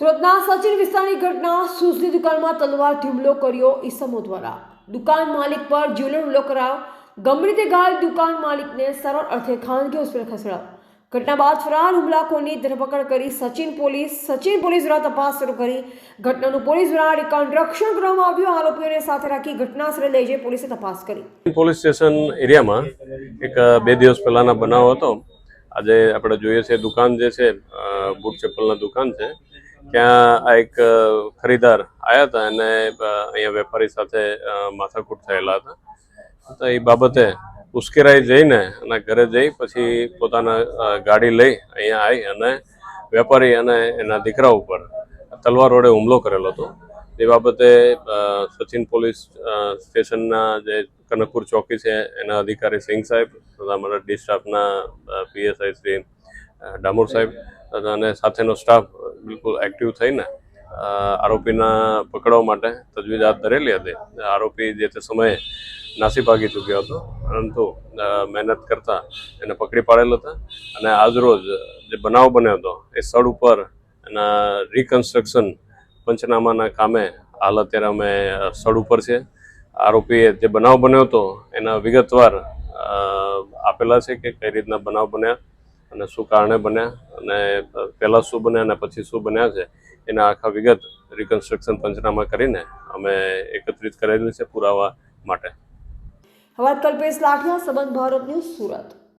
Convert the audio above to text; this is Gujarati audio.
સુરતના સચિન વિસ્તારની ઘટના શૂઝની દુકાનમાં તલવારથી હુમલો કર્યો ઈસમો દ્વારા. દુકાન માલિક પર જ્વેલર હુમલો કરાયો. ગમે તે ઘાયલ દુકાન માલિકને સરળ અર્થે ખાનગી હોસ્પિટલ ખસેડાયો. ઘટના બાદ ફરાર હુમલાખોરની ધરપકડ કરી સચિન પોલીસ સચિન પોલીસ દ્વારા તપાસ શરૂ કરી. ઘટનાનું પોલીસ દ્વારા રિકન્સ્ટ્રક્શન કરવામાં આવ્યું. આરોપીઓને સાથે રાખી ઘટના સ્થળે લઈ જઈ પોલીસે તપાસ કરી. પોલીસ સ્ટેશન એરિયામાં એક બે દિવસ પહેલાંના બનાવ હતો. આજે આપણે જોઈએ છે દુકાન જે છે બૂટ ચપ્પલના દુકાન છે. ત્યાં આ એક ખરીદાર આવ્યા હતા અને અહીંયા વેપારી સાથે માથાકૂટ થયેલા હતા. તો એ બાબતે ઉશ્કેરાઈ જઈને અને ઘરે જઈ પછી પોતાના ગાડી લઈ અહીંયા આવી અને વેપારી અને એના દીકરા ઉપર તલવાર વડે હુમલો કરેલો હતો. એ બાબતે સચિન પોલીસ સ્ટેશનના જે કનકપુર ચોકી છે એના અધિકારી સિંઘ સાહેબ તથા અમારા ડી સ્ટાફના પીએસઆઈ શ્રી ડામોર સાહેબ અને સાથેનો સ્ટાફ બિલકુલ એક્ટિવ થઈને આરોપીના પકડવા માટે તજવીજ હાથ ધરેલી હતી. આરોપી જે તે સમયે નાસી ભાગી ચૂક્યો હતો, પરંતુ મહેનત કરતા એને પકડી પાડેલ હતા અને આજરોજ જે બનાવ બન્યો હતો, એ સ્થળ ઉપર એના રિકન્સ્ટ્રક્શન પંચનામાના કામે હાલ અત્યારે અમે સ્થળ ઉપર છે આરોપીએ જે બનાવ બન્યો હતો, એના વિગતવાર આપેલા છે કે કઈ રીતના બનાવ બન્યા અને શું કારણે બન્યા અને પહેલાં શું બન્યા અને પછી શું બન્યા છે, એના આખા વિગત રિકન્સ્ટ્રક્શન પંચનામા કરીને અમે એકત્રિત કરેલી છે પુરાવા માટે. વાત કલ્પેશ લાઠિયા સંબંધ, ભારત ન્યૂઝ સુરત.